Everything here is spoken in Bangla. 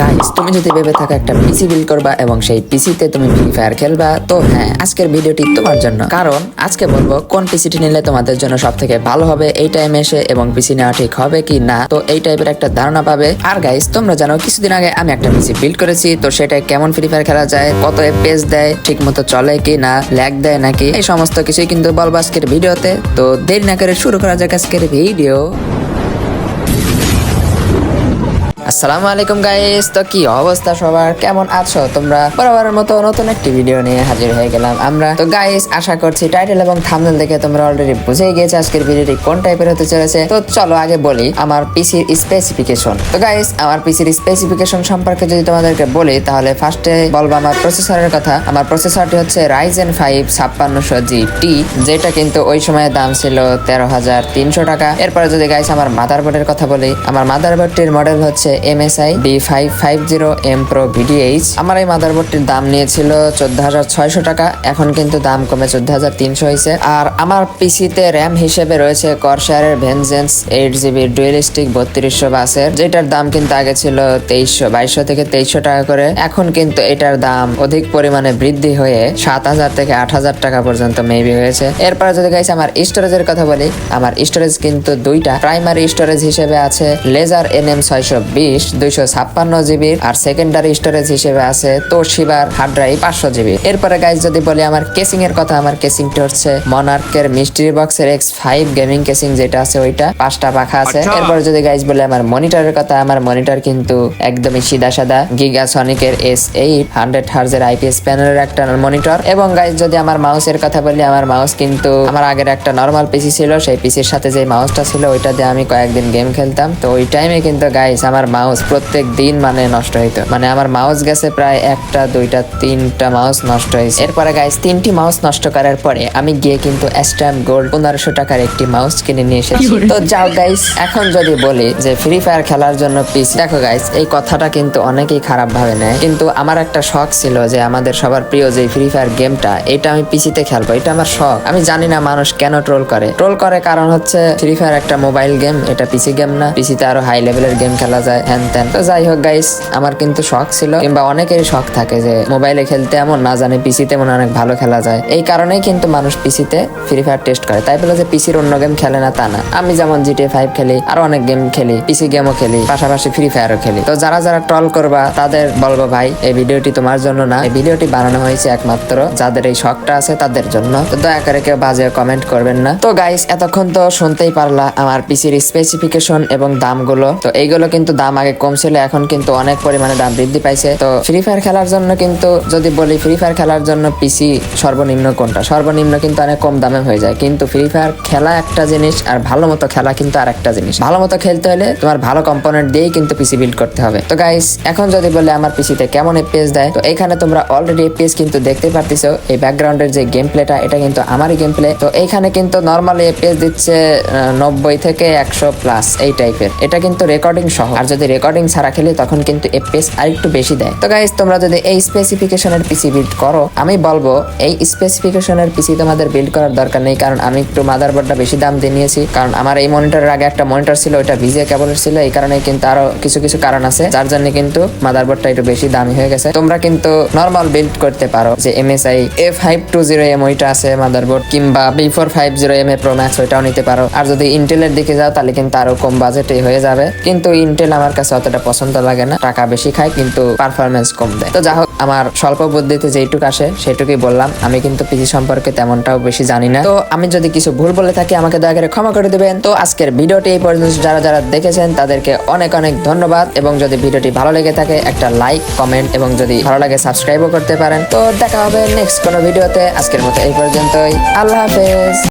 গাইস তুমি যদি ভেবে থাকো একটা পিসি বিল্ড করবা এবং সেই পিসিতে তুমি ফ্রি ফায়ার খেলবা, তো হ্যাঁ আজকের ভিডিওটি তোমার জন্য। কারণ আজকে বলব কোন পিসিটি নিলে তোমাদের জন্য সব থেকে ভালো হবে এই টাইমে এসে এবং পিসি নেওয়া ঠিক হবে কি না, তো এই টাইপের একটা ধারণা পাবে। আর গাইস তোমরা জানো কিছুদিন আগে আমি একটা পিসি বিল্ড করেছি, তো সেটা কেমন ফ্রি ফায়ার খেলা যায়, কত পেজ দেয় ঠিক মতো চলে কি না ল্যাগ দেয় নাকি, এই সমস্ত কিছুই কিন্তু বলব আজকের ভিডিওতে তো দেরি না করে শুরু করা যাক আজকের ভিডিও আসসালামু আলাইকুম গাইস তো কি অবস্থা সবার? কেমন আছো তোমরা? বরাবরের মতো নতুন একটি ভিডিও নিয়ে হাজির হয়ে গেলাম আমরা। তো গাইস আশা করছি টাইটেল এবং থাম্বনেল দেখে তোমরা অলরেডি বুঝেই গেছো আজকের ভিডিওটি কোন টাইপের হতে চলেছে। তো চলো আগে বলি আমার পিসির স্পেসিফিকেশন তো গাইস আমার পিসির স্পেসিফিকেশন সম্পর্কে যদি তোমাদেরকে বলি, তাহলে ফার্স্টে বলব আমার প্রসেসরের কথা। আমার প্রসেসরটি হচ্ছে রাইজেন ফাইভ ছাপ্পান্নশো জি টি, যেটা কিন্তু ওই সময় দাম ছিল তেরো হাজার তিনশো টাকা। এরপরে যদি গাইস আমার মাদারবোর্ডের কথা বলি, আমার মাদারবোর্ডটির মডেল হচ্ছে MSI D five five zero M pro VDH আমার এই মাদারবোর্ডটির দাম নিয়েছিল চোদ্দ হাজার ছয়শো টাকা, এখন কিন্তু দাম কমে চোদ্দ হাজার তিনশো হয়েছে। আর আমার পিসিতে র্যাম হিসেবে রয়েছে করশারের Vengeance eight GB dual stick বত্রিশশো বাসের, যেটার দাম কিন্তু আগে ছিল তেইশশো, বাইশশো থেকে তেইশশো টাকা করে। এখন কিন্তু এটার দাম অধিক পরিমাণে বৃদ্ধি হয়ে সাত হাজার থেকে আট হাজার টাকা পর্যন্ত মেবি হয়েছে। এরপরে যদি গাইছে আমার স্টোরেজের কথা বলি, আমার স্টোরেজ কিন্তু দুইটা। প্রাইমারি স্টোরেজ হিসেবে আছে লেজার এন এম ছয়শো বিশ দুইশো ছাপ্পান্ন জিবির আর সেকেন্ডারি স্টোরেজ হিসেবে আছে তোশিবার হার্ড ড্রাইভ পাঁচশো জিবি। এরপরে গাইজ যদি বলি আমার কেসিং এর কথা আমার কেসিংটা হচ্ছে মনার্কের মিস্ট্রি বক্সের এক্স ফাইভ গেমিং কেসিং যেটা আছে ওইটা পাঁচটা পাখা আছে। এরপরে যদি গাইজ বলি আমার মনিটরের কথা আমার মনিটর কিন্তু একদমই সিধা সাদা গিগা সনিকের এস এইট হান্ড্রেড হার্জের আইপিএস প্যানেলের একটা মনিটর এবং গাইজ যদি আমার মাউসের কথা বলি আমার মাউস কিন্তু আমার আগের একটা নর্মাল পিসি ছিল সেই পিসির সাথে যে মাউসটা ছিল ওইটা দিয়ে আমি কয়েকদিন গেম খেলতাম। তো ওই টাইমে কিন্তু গাইজ আমার মাউস প্রত্যেক দিন মানে নষ্ট হইতো। মানে আমার মাউস গেছে প্রায় একটা দুইটা তিনটা মাউস নষ্ট হয়েছে। এরপরে গাইস তিনটি মাউস নষ্ট করার পরে আমি গিয়ে কিন্তু স্ট্যাম্প গোল্ড পনেরোশো টাকার একটি মাউস কিনে নিয়ে এসেছি। তো যাও গাইস এখন যদি বলি যে ফ্রি ফায়ার খেলার জন্য পিসি দেখো গাইস এই কথাটা কিন্তু অনেকেই খারাপ ভাবে নেয়। কিন্তু আমার একটা শখ ছিল যে আমাদের সবার প্রিয় যে ফ্রি ফায়ার গেমটা এটা আমি পিসিতে খেলব এটা আমার শখ। আমি জানি না মানুষ কেন ট্রোল করে। ট্রোল করে কারণ হচ্ছে ফ্রি ফায়ার একটা মোবাইল গেম এটা পিসি গেম না। পিসিতে আরও হাই লেভেলের গেম খেলা যায়। হ্যান ত্যান তো যাই হোক গাইস আমার কিন্তু শখ ছিল, কিংবা অনেকেরই শখ থাকে যে মোবাইলে খেলতে এমন না, জানে পিসিতে মনে অনেক ভালো খেলা যায়। এই কারণেই কিন্তু মানুষ পিসিতে ফ্রি ফায়ার টেস্ট করে। তাই বলে যে পিসির অন্য গেম খেলে না তা না। আমি যেমন জিটিএ ফাইভ খেলি, আরও অনেক গেম খেলি পিসি গেমও খেলি, পাশাপাশি ফ্রি ফায়ারও খেলি। তো যারা যারা ট্রল করবা, তাদের বলব, ভাই, এই ভিডিওটি তোমার জন্য না। এই ভিডিওটি বানানো হয়েছে একমাত্র যাদের এই শখটা আছে তাদের জন্য। তো দয়া করে কেউ বাজে কমেন্ট করবেন না। তো গাইস এতক্ষণ তো শুনতেই পারলা আমার পিসির স্পেসিফিকেশন এবং দামগুলো। তো এইগুলো কিন্তু দাম আগে কম ছিল, এখন কিন্তু অনেক পরিমাণে দাম বৃদ্ধি পাইছে। তো ফ্রি ফায়ার খেলার জন্য কিন্তু যদি বলি ফ্রি ফায়ার খেলার জন্য পিসি সর্বনিম্ন কোনটা? সর্বনিম্ন কিন্তু অনেক কম দামে হয়ে যায়। কিন্তু ফ্রি ফায়ার খেলা একটা জিনিস আর ভালো মতো খেলা কিন্তু আর একটা জিনিস। ভালো মতো খেলতে হলে তোমার ভালো কম্পোনেন্ট দিয়েই কিন্তু পিসি বিল্ড করতে হবে। তো গাইস এখন যদি বলে আমার পিসিতে কেমন এপিএস দেয়, তো এখানে তোমরা অলরেডি এপিএস কিন্তু দেখতে পারতেছো। এই ব্যাকগ্রাউন্ডের যে গেম প্লেটা এটা কিন্তু আমারই গেম প্লে তো এইখানে কিন্তু নর্মালি এপিএস দিচ্ছে নব্বই থেকে একশো প্লাস এই টাইপের এটা কিন্তু রেকর্ডিং সহ। আর যদি রেকর্ডিং ছাড়া খেলি তখন কিন্তু এপিএস আরেকটু বেশি দেয়। তো গাইস তোমরা যদি এই স্পেসিফিকেশনের পিসি বিল্ড করো, আমি বলব এই স্পেসিফিকেশনের পিসি তোমাদের বিল্ড করার দরকার নেই, কারণ আমি একটু মাদারবোর্ডটা বেশি দাম দিয়ে নিয়েছি। কারণ আমার এই মনিটরের আগে একটা মনিটর ছিল, ওইটা ভিজে কেবলের ছিল, এই কারণে কিন্তু আরও কিছু কিছু কারণ আছে, যার জন্য কিন্তু মাদারবোর্ডটা একটু বেশি দামি হয়ে গেছে। তোমরা কিন্তু নর্মাল বিল্ড করতে পারো, যে MSI A five two zero M ওইটা আছে মাদারবোর্ড কিংবা B four five zero M A pro max ওইটাও নিতে পারো। আর যদি ইন্টেলের দিকে যাও, তাহলে কিন্তু আরও কম বাজেটে হয়ে যাবে। কিন্তু ইন্টেল আমার কাছে অতটা পছন্দ লাগে না। টাকা বেশি খায়, কিন্তু পারফরমেন্স কম দেয়। তো যা হোক, আমার স্বল্প বুদ্ধিতে যেইটুকু আসে সেটুকুই বললাম। আমি কিন্তু পিসি সম্পর্কে তেমনটাও বেশি জানি না। তো আমি যদি কিছু ভুল বলে থাকি, আমাকে দয়া করে ক্ষমা করে দেবেন। তো আজকের ভিডিওটি এই পর্যন্ত। যারা যারা দেখেছেন, তাদেরকে অনেক অনেক ধন্যবাদ। এবং যদি ভিডিওটি ভালো লেগে থাকে, একটা লাইক কমেন্ট এবং যদি ভালো লাগে সাবস্ক্রাইবও করতে পারেন। তো দেখা হবে নেক্সট কোনো ভিডিওতে। আজকের মতো এই পর্যন্তই। আল্লাহ হাফেজ।